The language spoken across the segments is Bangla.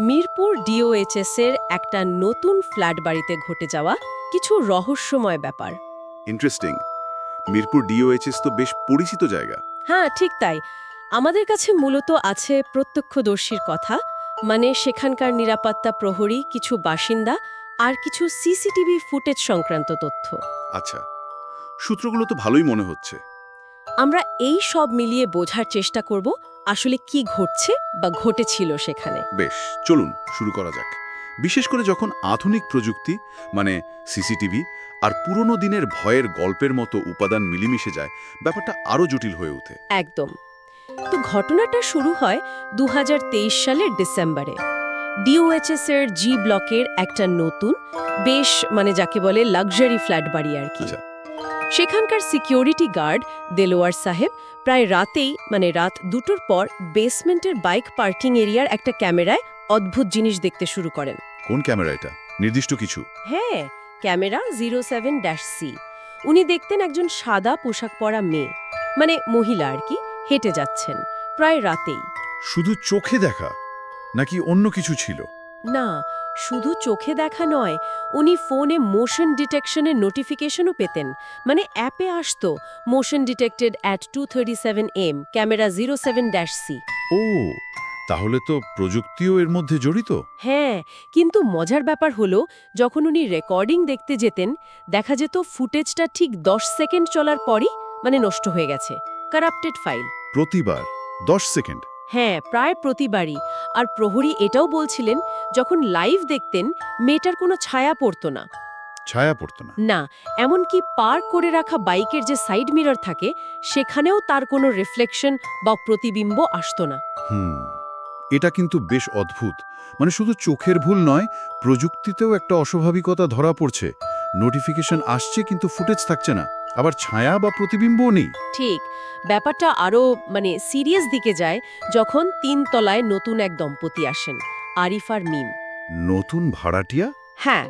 মিরপুর ডিওএইচএস এর একটা নতুন ফ্ল্যাট বাড়িতে ঘটে যাওয়া কিছু রহস্যময় ব্যাপার। ইন্টারেস্টিং মিরপুর ডিওএইচএস তো বেশ পরিচিত জায়গা। হ্যাঁ ঠিক তাই। আমাদের কাছে মূলত আছে প্রত্যক্ষদর্শীর কথা মানে সেখানকার নিরাপত্তা প্রহরী কিছু বাসিন্দা আর কিছু সিসিটিভি ফুটেজ সংক্রান্ত তথ্য। আচ্ছা সূত্রগুলো তো ভালোই মনে হচ্ছে। আমরা এই সব মিলিয়ে বোঝার চেষ্টা করব আসলে কি ঘটছে বা ঘটেছিল সেখানে? বেশ চলুন শুরু করা যাক। বিশেষ করে যখন আধুনিক প্রযুক্তি মানে সিসিটিভি আর পুরনো দিনের ভয়ের গল্পের মতো উপাদান মিলিমিশে যায় ব্যাপারটা আরও জটিল হয়ে ওঠে। একদম। তো ঘটনাটা শুরু হয় দু হাজার তেইশ সালের ডিসেম্বরে। ডিওএইচএস এর জি ব্লকের একটা নতুন বেশ মানে যাকে বলে লাক্সারি ফ্ল্যাট বাড়ি আর কি। আচ্ছা। সেখানকার সিকিউরিটি গার্ড দেলোয়ার সাহেব প্রায় রাতেই মানে রাত দুটোর পর বেসমেন্টের বাইক পার্কিং এরিয়ার একটা ক্যামেরায় অদ্ভুত জিনিস দেখতে শুরু করেন। কোন ক্যামেরা এটা? নির্দিষ্ট কিছু? হ্যাঁ camera zero seven dash C উনি দেখতেন একজন সাদা পোশাক পরা মেয়ে মানে মহিলা আর কি হেঁটে যাচ্ছেন প্রায় রাতেই। শুধু চোখে দেখা? নাকি অন্য কিছু ছিল? না শুধু চোখে দেখা নয় উনি ফোনে মোশন ডিটেকশনের নোটিফিকেশনও পেতেন। মানে অ্যাপে আসতো motion detected at two thirty seven AM camera zero seven dash C. ও তাহলে তো প্রযুক্তিও এর মধ্যে জড়িত? হ্যাঁ কিন্তু মজার ব্যাপার হলো যখন উনি রেকর্ডিং দেখতে যেতেন দেখা যেত ফুটেজটা ঠিক দশ সেকেন্ড চলার পরই মানে নষ্ট হয়ে গেছে কারাপ্টেড ফাইল প্রতিবার দশ সেকেন্ড। হ্যাঁ প্রায় প্রতিবারই। আর প্রহরী এটাও বলছিলেন যখন লাইভ দেখতেন মেয়েটার কোনো ছায়া পড়তো না। ছায়া পড়তো না? না এমনকি পার্ক করে রাখা বাইকের যে সাইড মিরর থাকে সেখানেও তার কোনো রিফ্লেকশন বা প্রতিবিম্ব আসতো না। হুম এটা কিন্তু বেশ অদ্ভুত। মানে শুধু চোখের ভুল নয় প্রযুক্তিতেও একটা অস্বাভাবিকতা ধরা পড়ছে। নোটিফিকেশন আসছে কিন্তু ফুটেজ থাকছে না। আবার ছায়া বা প্রতিবিম্বও নেই। ঠিক। ব্যাপারটা আরও মানে সিরিয়াস দিকে যায় যখন তিন তলায় নতুন এক দম্পতি আসেন আরিফ আর মিম। নতুন ভাড়াটিয়া? হ্যাঁ।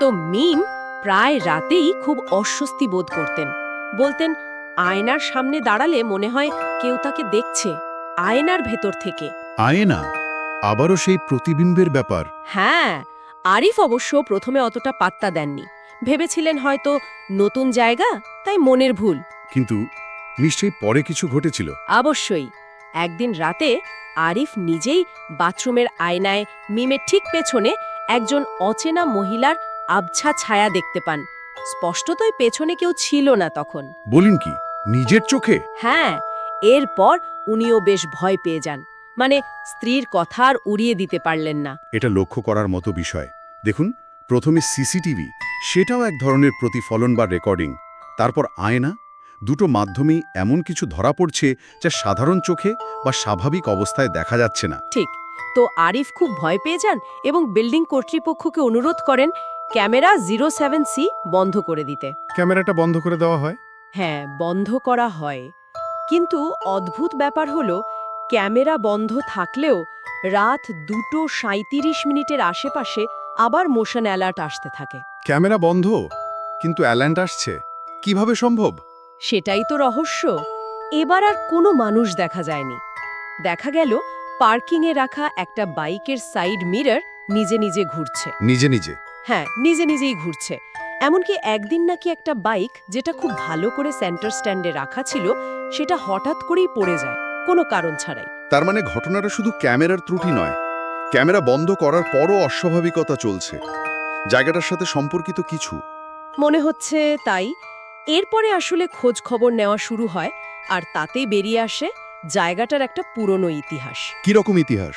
তো মিম প্রায় রাতেই খুব অস্বস্তি বোধ করতেন। বলতেন আয়নার সামনে দাঁড়ালে মনে হয় কেউ তাকে দেখছে আয়নার ভেতর থেকে। আয়না? আবারও সেই প্রতিবিম্বের ব্যাপার। হ্যাঁ। আরিফ অবশ্য প্রথমে অতটা পাত্তা দেননি। ভেবেছিলেন হয়তো নতুন জায়গা তাই মনের ভুল। কিন্তু নিশ্চয়ই পরে কিছু ঘটেছিল। অবশ্যই। একদিন রাতে আরিফ নিজেই বাথরুমের আয়নায় মিমের ঠিক পেছনে একজন অচেনা মহিলার আবছা ছায়া দেখতে পান। স্পষ্টতই পেছনে কেউ ছিল না তখন। বলিন কি নিজের চোখে? হ্যাঁ এরপর উনিও বেশ ভয় পেয়ে যান। মানে স্ত্রীর কথা আর উড়িয়ে দিতে পারলেন না। এটা লক্ষ্য করার মতো বিষয়। দেখুন প্রথমে সিসিটিভি সেটাও এক ধরনের প্রতিফলন বা রেকর্ডিং। তারপর আয়না দুটো মাধ্যমেই এমন কিছু ধরা পড়ছে যা সাধারণ চোখে বা স্বাভাবিক অবস্থায় দেখা যাচ্ছে না। ঠিক তো আরিফ খুব ভয় পেয়ে যান এবং বিল্ডিং কর্তৃপক্ষকে অনুরোধ করেন ক্যামেরা জিরো সেভেন সি বন্ধ করে দিতে। ক্যামেরাটা বন্ধ করে দেওয়া হয়? হ্যাঁ বন্ধ করা হয়। কিন্তু অদ্ভুত ব্যাপার হলো ক্যামেরা বন্ধ থাকলেও রাত দুটো সাঁত্রিশ মিনিটের আশেপাশে আবার মোশন অ্যালার্ট আসতে থাকে। ক্যামেরা বন্ধ কিন্তু অ্যালার্ট আসছে। কীভাবে সম্ভব? সেটাই তো রহস্য। এবার আর কোনো মানুষ দেখা যায়নি। দেখা গেল পার্কিংয়ে রাখা একটা বাইকের সাইড মিরর নিজে নিজে ঘুরছে। নিজে নিজে? হ্যাঁ নিজে নিজেই ঘুরছে। এমনকি একদিন নাকি একটা বাইক যেটা খুব ভালো করে সেন্টার স্ট্যান্ডে রাখা ছিল সেটা হঠাৎ করেই পড়ে যায়। কোনো কারণ ছাড়াই। তার মানে ঘটনাটা শুধু ক্যামেরার ত্রুটি নয়। ক্যামেরা বন্ধ করার পরও অস্বাভাবিকতা চলছে। জায়গাটার সাথে সম্পর্কিত কিছু। মনে হচ্ছে তাই। এরপরে আসলে খোঁজ খবর নেওয়া শুরু হয় আর তাতে বেরিয়ে আসে জায়গাটার একটা পুরনো ইতিহাস। কি রকম ইতিহাস?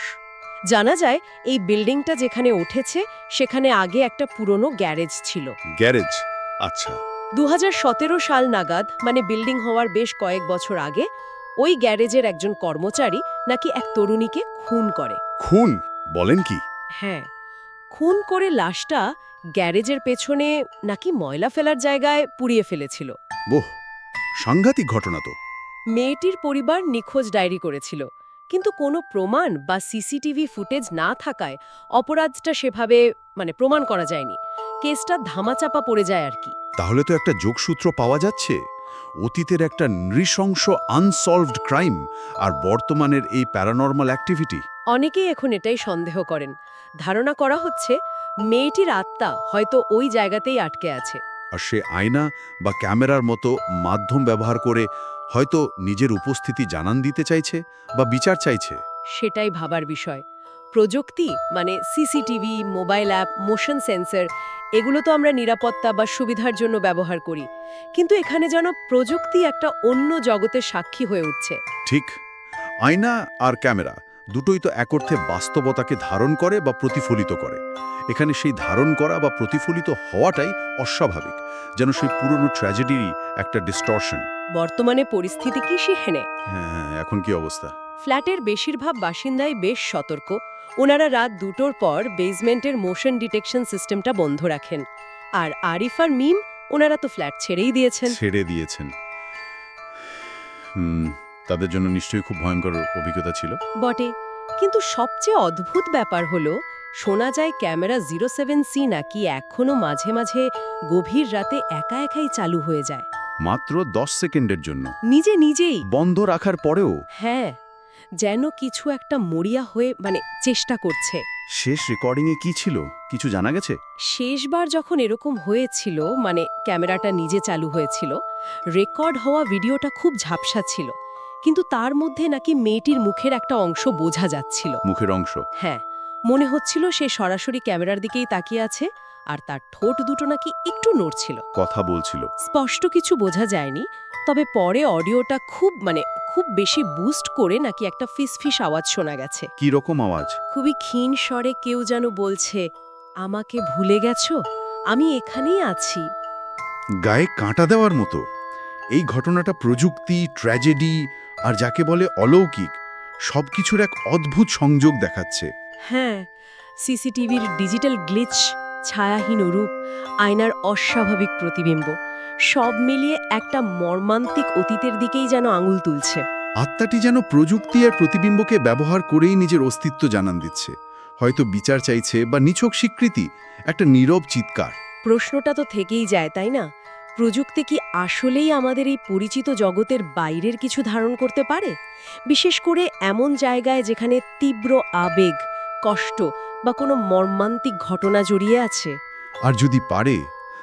জানা যায় এই বিল্ডিংটা যেখানে উঠেছে সেখানে আগে একটা পুরনো গ্যারেজ ছিল। গ্যারেজ? আচ্ছা। দুহাজার সতেরো সাল নাগাদ মানে বিল্ডিং হওয়ার বেশ কয়েক বছর আগে ওই গ্যারেজের একজন কর্মচারী নাকি এক তরুণীকে খুন করে। খুন? বলেন কি? হ্যাঁ খুন করে লাশটা গ্যারেজের পেছনে নাকি ময়লা ফেলার জায়গায় পুড়িয়ে ফেলেছিল। বোহ সাংঘাতিক ঘটনা তো। মেয়েটির পরিবার নিখোঁজ ডায়েরি করেছিল কিন্তু কোনো প্রমাণ বা সিসিটিভি ফুটেজ না থাকায় অপরাধটা সেভাবে মানে প্রমাণ করা যায়নি। কেসটা ধামাচাপা পড়ে যায় আর কি। তাহলে তো একটা যোগসূত্র পাওয়া যাচ্ছে। অতীতের একটা নৃশংস আনসলভড ক্রাইম আর বর্তমানের এই প্যারানর্মাল অ্যাক্টিভিটি অনেকেই এখন এটাই সন্দেহ করেন। ধারণা করা হচ্ছে মেয়েটির আত্মা হয়তো ওই জায়গাতেই আটকে আছে। আর সে আয়না বা ক্যামেরার মতো মাধ্যম ব্যবহার করে হয়তো নিজের উপস্থিতি জানান দিতে চাইছে বা বিচার চাইছে। সেটাই ভাবার বিষয়। প্রযুক্তি মানে CCTV mobile app motion sensor এগুলো তো আমরা নিরাপত্তা বা সুবিধার জন্য ব্যবহার করি। কিন্তু এখানে যেন প্রযুক্তি একটা অন্য জগতের সাক্ষী হয়ে উঠছে। ঠিক। আয়না আর ক্যামেরা দুটোই তো এক অর্থে বাস্তবতাকে ধারণ করে বা প্রতিফলিত করে। এখানে সেই ধারণ করা বা প্রতিফলিত হওয়াটাই অস্বাভাবিক যেন সেই পুরনো ট্র্যাজেডিরই একটা ডিস্টর্শন বর্তমানে পরিস্থিতি কি সেখানে? হ্যাঁ এখন কি অবস্থা? ফ্ল্যাটের বেশিরভাগ বাসিন্দাই বেশ সতর্ক। ওনারা রাত দুটোর পর বেসমেন্টের মোশন ডিটেকশন সিস্টেমটা বন্ধ রাখেন। আর আরিফ আর মিম ওনারা তো ফ্ল্যাট ছেড়েই দিয়েছেন। ছেড়ে দিয়েছেন। হুম তাদের জন্য নিশ্চয়ই খুব ভয়ঙ্কর অভিজ্ঞতা ছিল। বটে। কিন্তু সবচেয়ে অদ্ভুত ব্যাপার হলো শোনা যায় ক্যামেরা জিরো সেভেন সি নাকি এখনও মাঝে মাঝে গভীর রাতে একা একাই চালু হয়ে যায়। মাত্র দশ সেকেন্ডের জন্য। নিজে নিজেই। বন্ধ রাখার পরেও। হ্যাঁ। যেন কিছু একটা মরিয়া হয়ে মানে চেষ্টা করছে। শেষ রেকর্ডিংয়ে কি ছিল? কিছু জানা গেছে? শেষবার যখন এরকম হয়েছিল মানে ক্যামেরাটা নিজে চালু হয়েছিল রেকর্ড হওয়া ভিডিওটা খুব ঝাপসা ছিল। কিন্তু তার মধ্যে নাকি মেয়েটির মুখের একটা অংশ বোঝা যাচ্ছিল। মুখের অংশ? হ্যাঁ মনে হচ্ছিল সে সরাসরি ক্যামেরার দিকেই তাকিয়ে আছে আর তার ঠোঁট দুটো নাকি একটু নড়ছিল। কথা বলছিল। স্পষ্ট কিছু বোঝা যায়নি তবে পরে অডিওটা খুব মানে খুব বেশি বুস্ট করে নাকি একটা ফিসফিস আওয়াজ শোনা গেছে। কি রকম আওয়াজ? খুবই ক্ষীণ স্বরে কেউ যেন বলছে আমাকে ভুলে গেছো? আমি এখানেই আছি। গায়ে কাঁটা দেওয়ার মতো। এই ঘটনাটা প্রযুক্তি ট্র্যাজেডি আর যাকে বলে অলৌকিক সবকিছুর এক অদ্ভুত সংযোগ দেখাচ্ছে। হ্যাঁ সিসিটিভির ডিজিটাল গ্লিচ ছায়াহীন রূপ আয়নার অস্বাভাবিক প্রতিবিম্ব সব মিলিয়ে একটা মর্মান্তিক অতীতের দিকেই যেন আঙুল তুলছে। আত্মাটি যেন প্রযুক্তি আর প্রতিবিম্বকে ব্যবহার করেই নিজের অস্তিত্ব জানান দিচ্ছে। হয়তো বিচার চাইছে বা নিছক স্বীকৃতি একটা নীরব চিৎকার। প্রশ্নটা তো থেকেই যায় তাই না? প্রযুক্তি কি আসলেই আমাদের এই পরিচিত জগতের বাইরের কিছু ধারণ করতে পারে? বিশেষ করে এমন জায়গায় যেখানে তীব্র আবেগ কষ্ট বা কোনো মর্মান্তিক ঘটনা জড়িয়ে আছে? আর যদি পারে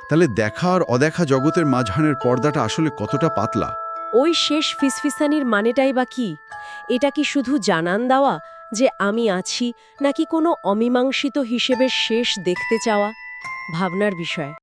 তাহলে দেখা আর অদেখা জগতের মাঝখানের পর্দাটা আসলে কতটা পাতলা? ওই শেষ ফিসফিসানির মানেটাই বা কি? এটা কি শুধু জানান দেওয়া যে আমি আছি নাকি কোনো অমীমাংসিত হিসেবে শেষ দেখতে চাওয়া? ভাবনার বিষয়।